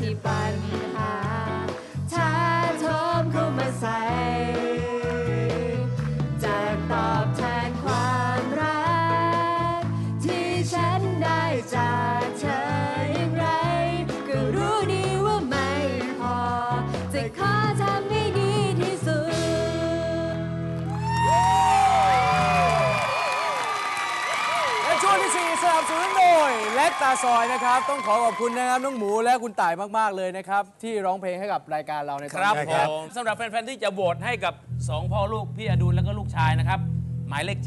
He buy me. ตาซอยนะครับ ต้องขอขอบคุณนะครับน้องหมูและคุณต่ายมาก ๆ เลยนะครับ ที่ร้องเพลงให้กับรายการเราในตคอนรับนี้ผมสำหรับแฟนๆที่จะโหวตให้กับ 2 พ่อลูกพี่อดุลแล้วก็ลูกชายนะครับ หมายเลข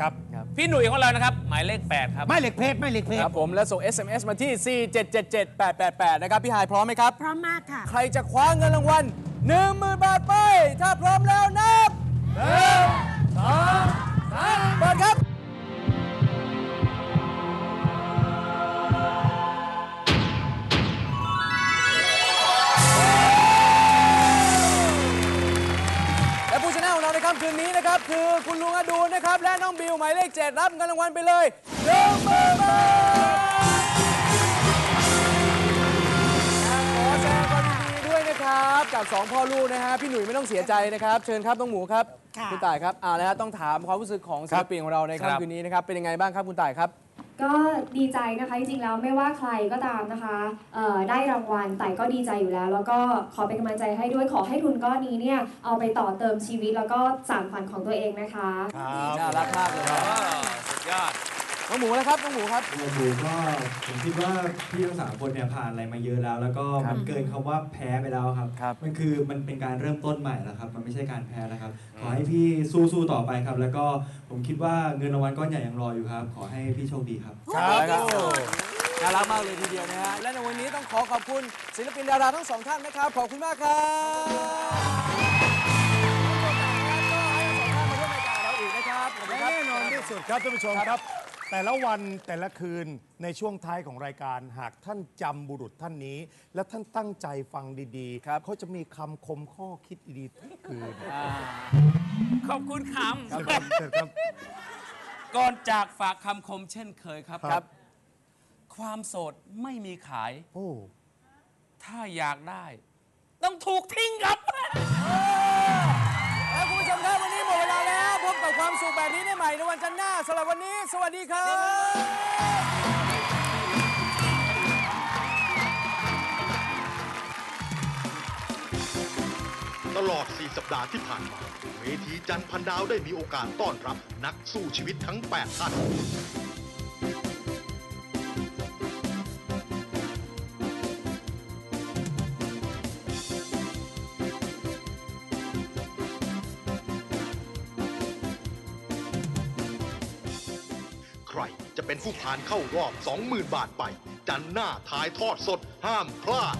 ครับ7พี่หนุ่ยของเรานะครับ หมายเลข 8 ครับ ไม่เหล็กเพชรไม่เหล็กเพชครรับผมและส่ง SMS มาที่ 4777888 นะครับ พี่หายพร้อมไหมครับ พร้อมมากค่ะ ใครจะคว้าเงินรางวัล10,000 บาทไป ถ้าพร้อมาในค่ำคืนนี้นะครับ คือคุณลุงอดูลนะครับ และน้องบิวหมายเลข 7 รับเงินรางวัลไปเลยหนึ่งหมื่นบาทขอแสดงความยินดีด้วยนะครับ กับสองพ่อลูกนะฮะพี่หนุ่ยไม่ต้องเสียใจนะครับ เชิญครับน้องหมูครับค่ะ คุณต่ายครับเอาแล้วฮะต้องถามความรู้สึกของศิลปินของเราในครับค่ำคืนนี้นะครับเป็นยังไงบ้างครับคุณต่ายครับ ก็ดีใจนะคะจริงๆแล้วไม่ว่าใครก็ตามนะคะเอ่อได้รางวัลแต่ก็ดีใจอยู่แล้ว แล้วก็ขอเป็นกำลังใจให้ด้วยขอให้ทุนก้อนนี้เนี่ยเอาไปต่อเติมชีวิตแล้วก็สานฝันของตัวเองนะคะน่ารักมากเลยครับสุดยอด น้องหมูนะครับน้องหมูครับโอ้โหก็ผมคิดว่าพี่ทั้งสามคนเนี่ยผ่านอะไรมาเยอะแล้ว แล้วก็ครับมันเกินคำว่าแพ้ไปแล้วครับ ครับ มันคือมันเป็นการเริ่มต้นใหม่แล้วครับ มันไม่ใช่การแพ้แล้วครับ ขอให้พี่สู้ๆต่อไปครับ แล้วก็ผมคิดว่าเงินรางวัลก้อนใหญ่ยังรออยู่ครับ ขอให้พี่โชคดีครับ ครับน่ารักมากเลยทีเดียวนะฮะ และในวันนี้ต้องขอขอบคุณศิลปินดาราทั้งสองท่านนะครับ ขอบคุณมากครับขอบคุณครับและแน่นอนที่สุดครับท่านผู้ชมครับ แต่ละวันแต่ละคืนในช่วงท้ายของรายการ หากท่านจำบุรุษท่านนี้ และท่านตั้งใจฟังดีๆครับเขาจะมีคำคมข้อคิดดีๆทุกคืนขอบคุณคเชิญครับเชิญครับำก่อนจากฝากคำคมเช่นเคยครับครับ ความโสดไม่มีขาย โอ้ ถ้าอยากได้ ต้องถูกทิ้งครับำหรับวันนี้ สวัสดีครับตลอด 4 สัปดาห์ที่ผ่านมา เวทีจันทร์พันดาวได้มีโอกาสต้อนรับนักสู้ชีวิตทั้ง 8 ท่าน ใครจะเป็นผู้ผ่านเข้ารอบ 20,000 บาทไป จันทร์หน้าถ่ายทอดสดห้ามพลาด